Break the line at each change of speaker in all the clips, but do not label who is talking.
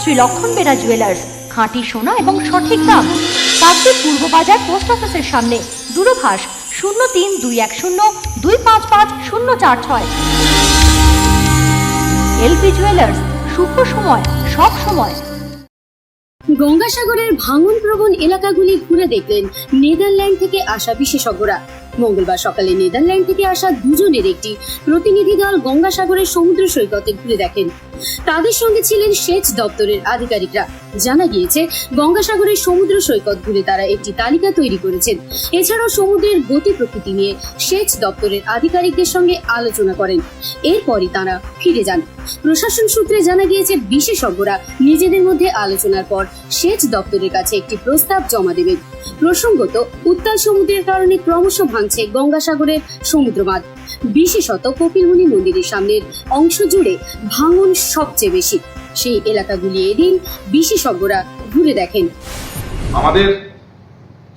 শ্রী লক্ষণ বেরা জুয়েলার্স খাঁটি সোনা এবং সঠিক দাম। কাকদ্বীপ পূর্ব বাজার পোস্ট অফিসের সামনে, দূরভাষ শূন্য তিন দুই এক শূন্য দুই পাঁচ পাঁচ শূন্য চার ছয়। এলপি জুয়েলার্স শুভ সময়, সব সময়।
গঙ্গাসাগরের ভাঙন প্রবণ এলাকাগুলি ঘুরে দেখলেন নেদারল্যান্ড থেকে আসা বিশেষজ্ঞরা। মঙ্গলবার সকালে নেদারল্যান্ড থেকে আসা দুজনের একটি প্রতিনিধি দল গঙ্গাসাগরের সমুদ্র সৈকতে ঘুরে দেখেন। তাদের সঙ্গে ছিলেন সেচ দপ্তরের আধিকারিকরা। জানা গিয়েছে, গঙ্গাসাগরের সমুদ্র সৈকত ঘুরে তারা একটি তালিকা তৈরি করেছেন। এছাড়াও সমুদ্রের গতি প্রকৃতি নিয়ে সেচ দপ্তরের আধিকারিকদের সঙ্গে আলোচনা করেন। এরপরই তারা ফিরে যান। প্রশাসন সূত্রে জানা গিয়েছে, বিশেষজ্ঞরা নিজেদের মধ্যে আলোচনার পর সেচ দপ্তরের কাছে একটি প্রস্তাব জমা দেবেন। প্রসঙ্গত, উত্তাল সমুদ্রের কারণে ক্রমশ ভাঙছে গঙ্গাসাগরের সমুদ্রবাঁধ বিশেষত কপিলমুনি মন্দিরের সামনের অংশ জুড়ে ভাঙন সবচেয়ে বেশি। সেই এলাকাগুলি এদিন বিশেষজ্ঞরা ঘুরে দেখেন।
আমাদের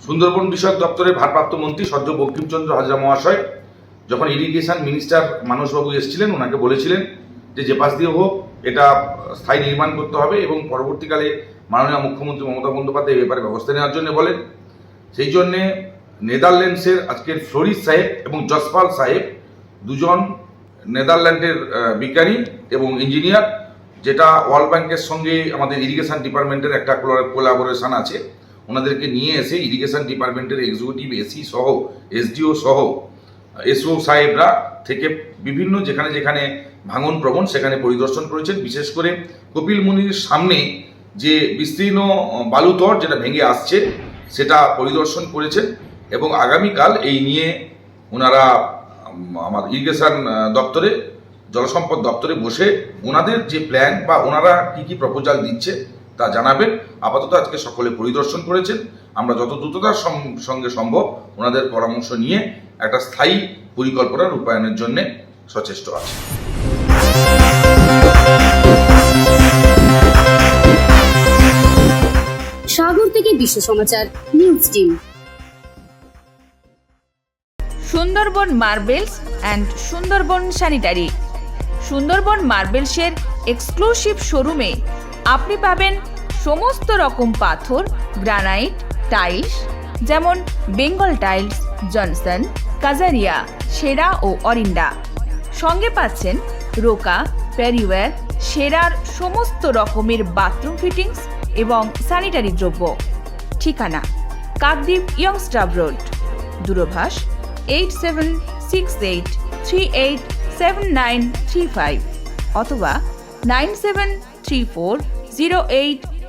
সুন্দরবন বিষয়ক দপ্তরের ভারপ্রাপ্ত মন্ত্রী সদ্য বঙ্কিমচন্দ্র হাজরা মহাশয় যখন ইরিগেশন মিনিস্টার মানসবাবু এসেছিলেন, ওনাকে বলেছিলেন যে যে পাশ দিয়ে হোক, এটা স্থায়ী নির্মাণ করতে হবে এবং পরবর্তীকালে মাননীয় মুখ্যমন্ত্রী মমতা বন্দ্যোপাধ্যায় ব্যাপারে ব্যবস্থা নেওয়ার জন্য বলেন। সেই জন্যে নেদারল্যান্ডসের আজকের ফ্লোরিস সাহেব এবং জসপাল সাহেব দুজন নেদারল্যান্ডের বিজ্ঞানী এবং ইঞ্জিনিয়ার, যেটা ওয়ার্ল্ড ব্যাংকের সঙ্গে আমাদের ইরিগেশন ডিপার্টমেন্টের একটা কোলাবোরেশন আছে। ওনাদেরকে নিয়ে এসে ইরিগেশন ডিপার্টমেন্টের এক্সিকিউটিভ এসি সহ, এসডিও সহ এসও সাহেবরা থেকে বিভিন্ন যেখানে যেখানে ভাঙন প্রবণ সেখানে পরিদর্শন করেছেন। বিশেষ করে কপিল মুনির সামনে যে বিস্তীর্ণ বালুতর যেটা ভেঙে আসছে, সেটা পরিদর্শন করেছেন এবং আগামীকাল এই নিয়ে ওনারা আমার ইরিগেশন দপ্তরে, জলসম্পদ দপ্তরে বসে ওনাদের যে প্ল্যান বা ওনারা কি কি প্রপোজাল দিচ্ছে তা জানাবেন। আপাতত আজকে সকলে পরিদর্শন করেছেন। আমরা যত দ্রুততার সঙ্গে সম্ভব ওনাদের পরামর্শ নিয়ে একটা স্থায়ী পরিকল্পনা রূপায়ণের জন্য সচেষ্ট আছি।
সাগর থেকে Biswa Samachar news team.
Sundarban marbles and Sundarban sanitary. Sundarban মার্বেলসের exclusive শোরুমে আপনি পাবেন সমস্ত রকম পাথর, গ্রানাইট, টাইলস, যেমন বেঙ্গল টাইলস, জনসন, কাজারিয়া, সেরা ও অরিন্ডা সঙ্গে পাচ্ছেন রোকা, প্যারিওয়্যার, সেরার সমস্ত রকমের বাথরুম ফিটিংস এবং স্যানিটারি দ্রব্য। ঠিকানা, Kakdwip youngster road. দূরভাষ eight seven six eight three eight seven nine three five অথবা nine seven three four zero eight